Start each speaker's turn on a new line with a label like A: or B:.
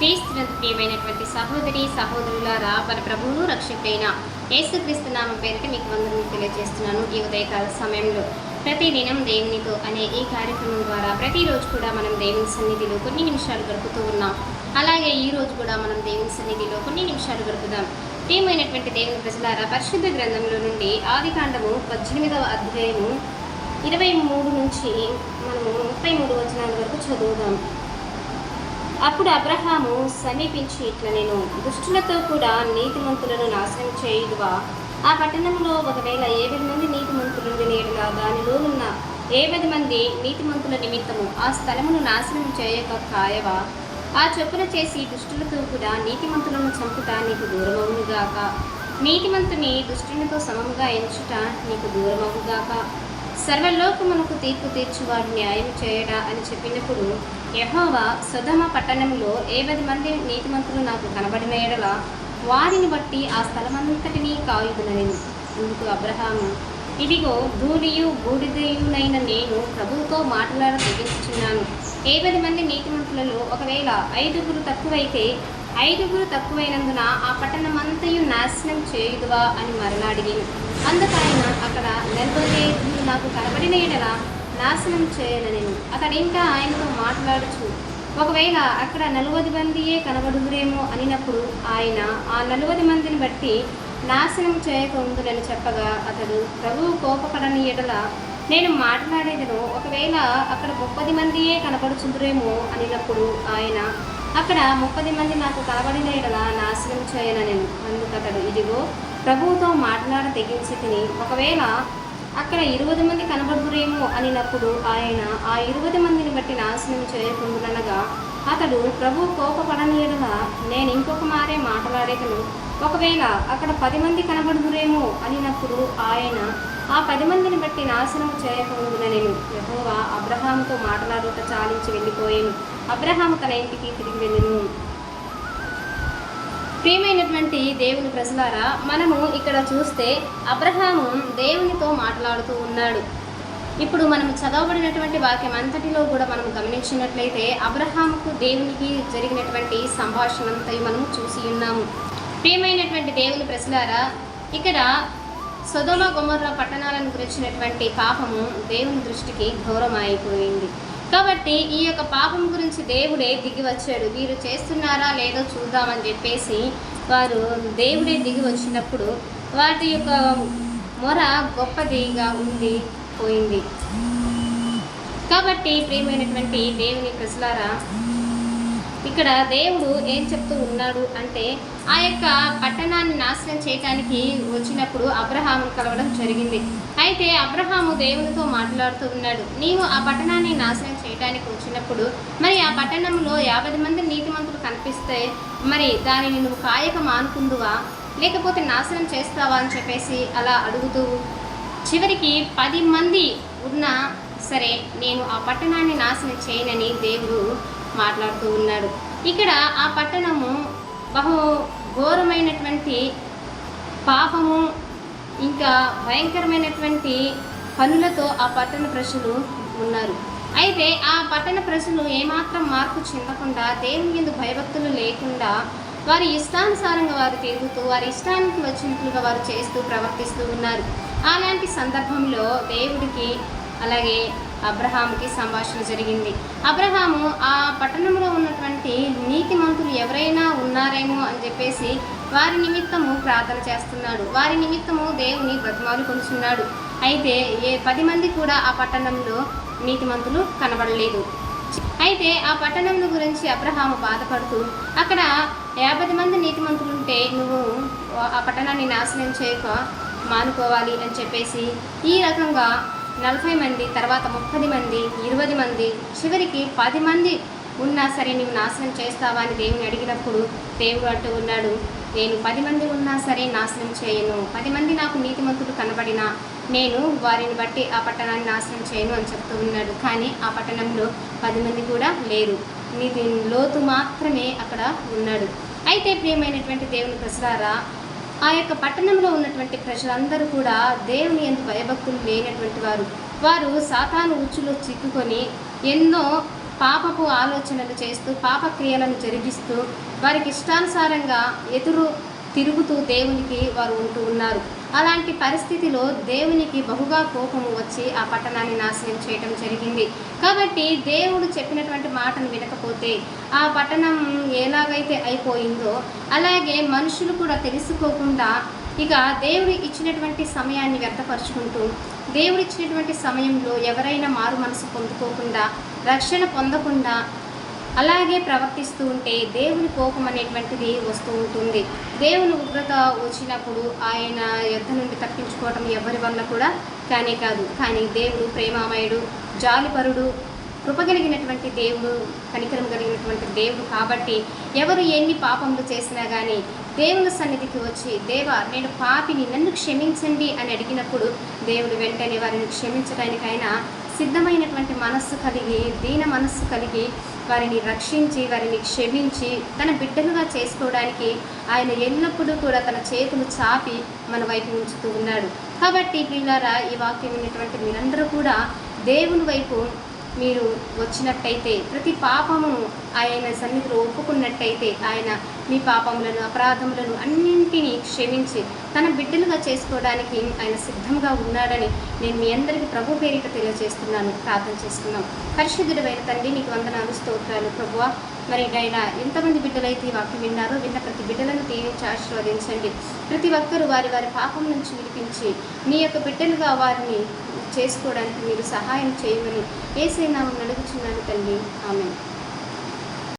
A: క్రీస్తునందు ప్రియమైనటువంటి సహోదరి సహోదరులారా మన ప్రభువును రక్షకుడైన యేసుక్రీస్తు నామ పేరిట మీకు వందనలు తెలియజేస్తున్నాను ఈ ఉదయకాల సమయంలో. ప్రతి దినం దేవునితో అనే ఈ కార్యక్రమం ద్వారా ప్రతిరోజు కూడా మనం దేవుని సన్నిధిలో కొన్ని నిమిషాలు గడుపుతూ ఉన్నాం. అలాగే ఈ రోజు కూడా మనం దేవుని సన్నిధిలో కొన్ని నిమిషాలు గడుపుదాం. ప్రియమైనటువంటి దేవుని ప్రజలారా పరిశుద్ధ గ్రంథంలో నుండి ఆది కాండము పద్దెనిమిదవ అధ్యాయము ఇరవై మూడు నుంచి మనము ముప్పై మూడు వచనాల వరకు చదువుదాం. అప్పుడు అబ్రహాము సమీపించి ఇట్లా నేను దుష్టులతో కూడా నీతిమంతులను నాశనం చేయుదువా? ఆ పట్టణంలో ఒకవేళ ఏడు మంది నీతిమంతులు నేడుగా దానిలో ఉన్న ఏడు మంది నీతిమంతుల నిమిత్తము ఆ స్థలమును నాశనం చేయక కాయవా ఆ చొప్పున చేసి దుష్టులతో కూడా నీతిమంతులను చంపుట నీకు దూరమవునుగాక నీతిమంతుని దుష్టునితో సమంగా ఎంచుట నీకు దూరమవుగాక సర్వలోకమునకు తీర్పు తీర్చువాడు న్యాయం చేయడా అని చెప్పినప్పుడు యహోవా సుధమ పట్టణంలో ఏవది మంది నీతిమంతులు నాకు కనబడిన ఎడల వారిని బట్టి ఆ స్థలమంతటినీ కాయుదునని. అందుకు అబ్రహాము ఇదిగో ధూళియు బూడిదయునైన నేను ప్రభువుతో మాట్లాడ తెగించుచున్నాను ఏవది మంది నీతిమంతులలో ఒకవేళ ఐదుగురు తక్కువైతే ఐదుగురు తక్కువైనందున ఆ పట్టణమంతయు నాశనం చేయుదువా అని మరలాడిగిను అందుకైన అక్కడ నెలబోయే నాకు కనబడిన ఎడల నాశనం చేయనని అతడు ఇంకా ఆయనతో మాట్లాడుచు. ఒకవేళ అక్కడ నలువది మందియే కనబడుదురేమో అనినప్పుడు ఆయన ఆ నలువది మందిని బట్టి నాశనం చేయకుందులని చెప్పగా అతడు ప్రభువు కోపపడని ఎడల నేను మాట్లాడేదను. ఒకవేళ అక్కడ ముప్పది మందియే కనబడుచుందురేమో అనినప్పుడు ఆయన అక్కడ ముప్పది మంది నాకు కనబడిన ఎడల నాశనం చేయనని అందుకతడు ఇదిగో ప్రభువుతో మాట్లాడ తెగించి తిని ఒకవేళ అక్కడ ఇరవై మంది కనబడుదురేమో అనినప్పుడు ఆయన ఆ ఇరవై మందిని బట్టి నాశనం చేయకుండునగా అతడు ప్రభు కోపపడనీయడగా నేను ఇంకొక మారే మాట్లాడేదను. ఒకవేళ అక్కడ పది మంది కనబడుదురేమో అనినప్పుడు ఆయన ఆ పది మందిని బట్టి నాశనం చేయకుండా నేను యహోవా అబ్రహాముతో మాట్లాడుట చాలించి వెళ్ళిపోయాను. అబ్రహాము తన ఇంటికి తిరిగి వెళ్ళను. ప్రియమైనటువంటి దేవుని ప్రజలారా మనము ఇక్కడ చూస్తే అబ్రహాము దేవునితో మాట్లాడుతూ ఉన్నాడు. ఇప్పుడు మనం చదవబడినటువంటి వాక్యం అంతటిలో కూడా మనం గమనించినట్లయితే అబ్రహాముకు దేవునికి జరిగినటువంటి సంభాషణ అంతయు మనము చూసి ఉన్నాము. ప్రియమైనటువంటి దేవుని ప్రజలారా ఇక్కడ సొదమ గుమర్ర పట్టణాలను గురించినటువంటి పాపము దేవుని దృష్టికి ఘోరం అయిపోయింది కాబట్టి ఈ యొక్క పాపం గురించి దేవుడే దిగి వచ్చాడు. వీరు చేస్తున్నారా లేదో చూద్దామని చెప్పేసి వారు దేవుడే దిగి వచ్చినప్పుడు వాటి యొక్క మొర గొప్పదిగా ఉంది పోయింది. కాబట్టి ప్రియమైనటువంటి దేవుని ప్రజలారా ఇక్కడ దేవుడు ఏం చెప్తూ ఉన్నాడు అంటే ఆ యొక్క పట్టణాన్ని నాశనం చేయటానికి వచ్చినప్పుడు అబ్రహాము కలవడం జరిగింది. అయితే అబ్రహాము దేవునితో మాట్లాడుతూ ఉన్నాడు నీవు ఆ పట్టణాన్ని నాశనం చేయడానికి వచ్చినప్పుడు మరి ఆ పట్టణంలో యాభై మంది నీతిమంతులు కనిపిస్తే మరి దానిని నువ్వు కాయక మానుకుందువా లేకపోతే నాశనం చేస్తావా? అని చెప్పేసి అలా అడుగుతూ చివరికి పది మంది ఉన్నా సరే నేను ఆ పట్టణాన్ని నాశనం చేయనని దేవుడు మాట్లాడుతూ ఉన్నాడు. ఇక్కడ ఆ పట్టణము బహు ఘోరమైనటువంటి పాపము ఇంకా భయంకరమైనటువంటి పనులతో ఆ పట్టణ ప్రజలు ఉన్నారు. అయితే ఆ పట్టణ ప్రజలు ఏమాత్రం మార్పు చెందకుండా దేవుని ఎందు భయభక్తులు లేకుండా వారి ఇష్టానుసారంగా వారు తిరుగుతూ వారి ఇష్టానికి వచ్చినట్లుగా వారు చేస్తూ ప్రవర్తిస్తూ ఉన్నారు. అలాంటి సందర్భంలో దేవుడికి అలాగే అబ్రహాముకి సంభాషణ జరిగింది. అబ్రహాము ఆ పట్టణంలో ఉన్నటువంటి నీతిమంతులు ఎవరైనా ఉన్నారేమో అని చెప్పేసి వారి నిమిత్తము ప్రార్థన చేస్తున్నాడు. వారి నిమిత్తము దేవుని బ్రతమాలు కొలుచున్నాడు అయితే ఏ పది మంది కూడా ఆ పట్టణంలో నీతిమంతులు కనబడలేదు. అయితే ఆ పట్టణం గురించి అబ్రహాము బాధపడుతూ అక్కడ యాభై మంది నీతిమంతులు ఉంటే నువ్వు ఆ పట్టణాన్ని నాశనం చేయక మానుకోవాలి అని చెప్పేసి ఈ రకంగా నలభై మంది తర్వాత ముప్పది మంది ఇరవై మంది చివరికి పది మంది ఉన్నా సరే నువ్వు నాశనం చేస్తావా అని దేవుని అడిగినప్పుడు దేవుడు అంటూ ఉన్నాడు నేను పది మంది ఉన్నా సరే నాశనం చేయను. పది మంది నాకు నీతిమంతుడు కనబడినా నేను వారిని బట్టి ఆ పట్టణాన్ని నాశనం చేయను అని చెప్తూ ఉన్నాడు. కానీ ఆ పట్టణంలో పది మంది కూడా లేరు. నీతి లోతు మాత్రమే అక్కడ ఉన్నాడు. అయితే ప్రియమైనటువంటి దేవుని ప్రజలారా ఆ యొక్క పట్టణంలో ఉన్నటువంటి ప్రజలందరూ కూడా దేవుని ఎందు భయభక్తులు లేనటువంటి వారు. వారు సాతాను ఉచ్చులో చిక్కుకొని ఎన్నో పాపపు ఆలోచనలు చేస్తూ పాప క్రియలను జరిగిస్తూ వారికి ఇష్టానుసారంగా ఎదురు తిరుగుతూ దేవునికి వారు ఉంటూ ఉన్నారు. అలాంటి పరిస్థితిలో దేవునికి బహుగా కోపము వచ్చి ఆ పట్టణాన్ని నాశనం చేయటం జరిగింది. కాబట్టి దేవుడు చెప్పినటువంటి మాటను వినకపోతే ఆ పట్టణం ఎలాగైతే అయిపోయిందో అలాగే మనుషులు కూడా తెలుసుకోకుండా ఇక దేవుడు ఇచ్చినటువంటి సమయాన్ని వ్యర్థపరుచుకుంటూ దేవుడు ఇచ్చినటువంటి సమయంలో ఎవరైనా మారు మనసు పొందుకోకుండా రక్షణ పొందకుండా అలాగే ప్రవర్తిస్తూ ఉంటే దేవుని కోపం అనేటువంటిది వస్తూ ఉంటుంది. దేవుని ఉగ్రత వచ్చినప్పుడు ఆయన యుద్ధ నుండి తప్పించుకోవటం ఎవరి వల్ల కూడా కానే కాదు. కానీ దేవుడు ప్రేమామయుడు జాలిపరుడు కృప కలిగినటువంటి దేవుడు కనికరం కలిగినటువంటి దేవుడు కాబట్టి ఎవరు ఎన్ని పాపములు చేసినా కానీ దేవుని సన్నిధికి వచ్చి దేవ నేను పాపిని నన్ను క్షమించండి అని అడిగినప్పుడు దేవుడు వెంటనే వారిని క్షమించడానికైనా సిద్ధమైనటువంటి మనస్సు కలిగి దీన మనస్సు కలిగి వారిని రక్షించి వారిని క్షమించి తన బిడ్డలుగా చేసుకోవడానికి ఆయన ఎల్లప్పుడూ కూడా తన చేతులు చాపి మన వైపు ఉంచుతూ ఉన్నాడు. కాబట్టి పిల్లారా ఈ వాక్యం ఉన్నటువంటి మీరందరూ కూడా దేవుని వైపు మీరు వచ్చినట్టయితే ప్రతి పాపము ఆయన సన్నిధిలో ఒప్పుకున్నట్టయితే ఆయన మీ పాపములను అపరాధములను అన్నింటినీ క్షమించి తన బిడ్డలుగా చేసుకోవడానికి ఆయన సిద్ధంగా ఉన్నాడని నేను మీ అందరికీ ప్రభు పేరిట తెలియజేస్తున్నాను. ప్రార్థన చేసుకున్నాం పరిశుద్ధుడైన తండ్రి నీకు వందనాలు స్తోత్రాలు ప్రభువ. మరి ఆయన ఎంతమంది బిడ్డలైతే ఈ వాక్యం విన్నారో విన్న ప్రతి బిడ్డలను దీవించి ఆశీర్వదించండి. ప్రతి ఒక్కరూ వారి వారి పాపం నుంచి విడిపించి నీ యొక్క బిడ్డలుగా వారిని చేసుకోవడానికి మీరు సహాయం చేయమని ఏసైనా నడుగుచున్నాను తల్లి ఆమె